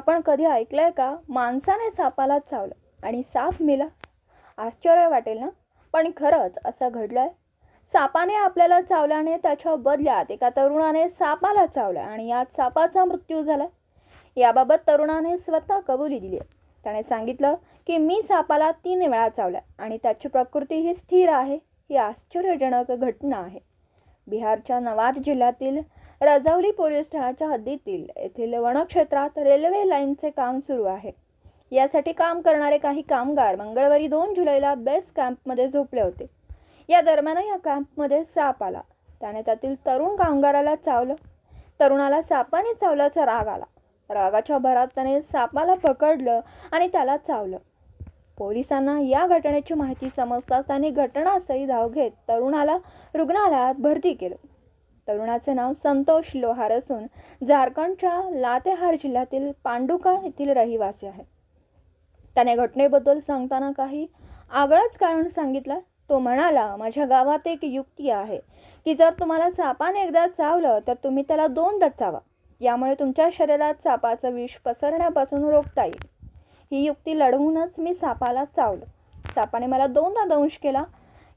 आपण कधी ऐकलंय का? माणसाने सापाला चावलं आणि साप मेला. आश्चर्य वाटेल ना? पण खरंच असं घडलंय? सापाने आपल्याला चावल्याने त्याच्या बदल्यात एका तरुणाने सापाला चावलं आणि यात सापाचा मृत्यू झाला. याबाबत तरुणाने स्वतः कबुली दिली. आहे त्याने सांगितलं की मी सापाला तीन वेळा चावल्या आणि त्याची प्रकृती ही स्थिर आहे. ही आश्चर्यजनक घटना आहे. बिहारच्या नवाद जिल्ह्यातील रजौली पोलीस ठाण्याच्या हद्दीतील येथील वनक्षेत्रात रेल्वे लाईनचे काम सुरू आहे. यासाठी काम करणारे काही कामगार मंगळवारी दोन जुलैला बेस कॅम्पमध्ये झोपले होते. या दरम्यान या कॅम्पमध्ये साप आला. त्याने त्यातील तरुण कामगाराला चावलं. तरुणाला सापाने चावल्याचा राग आला. रागाच्या भरात त्याने सापाला पकडलं आणि त्याला चावलं. पोलिसांना या घटनेची माहिती समजताच त्यांनी घटनास्थळी धाव घेत तरुणाला रुग्णालयात भरती केलं. तरुणाचे नाव संतोष लोहार असून झारखंडच्या लातेहार जिल्ह्यातील पांडुका येथील रहिवासी आहे त्याने घटनेबद्दल सांगताना काही आगळंच कारण सांगितलं. तो म्हणाला माझ्या गावात एक युक्ती आहे की जर तुम्हाला सापाने एकदा चावलं तर तुम्ही त्याला दोनदा चावा. यामुळे तुमच्या शरीरात सापाचं विष पसरण्यापासून रोखता येईल. ही युक्ती लढवूनच मी सापाला चावलं. सापाने मला दोनदा दंश केला.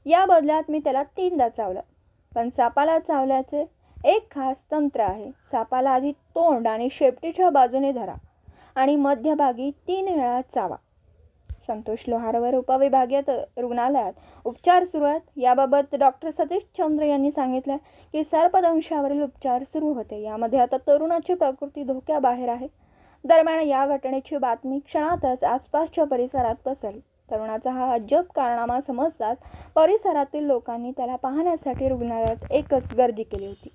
या बदल्यात मी त्याला तीनदा चावलं. पण सापाला चावल्याचे एक खास तंत्र आहे. सापाला आधी तोंड आणि शेपटीच्या बाजूने धरा आणि मध्यभागी तीन वेळा चावा. संतोष लोहारवर उपविभागीय रुग्णालयात उपचार सुरू आहेत. याबाबत डॉक्टर सतीश चंद्र यांनी सांगितलं की सर्पदंशावरील उपचार सुरू होते. यामध्ये आता तरुणाची प्रकृती धोक्याबाहेर आहे. दरम्यान या घटनेची बातमी क्षणातच आसपासच्या परिसरात पसरली. तरुणाचा हा अजब कारनामा समजताच परिसरातील लोकांनी त्याला पाहण्यासाठी रुग्णालयात एकच गर्दी केली होती.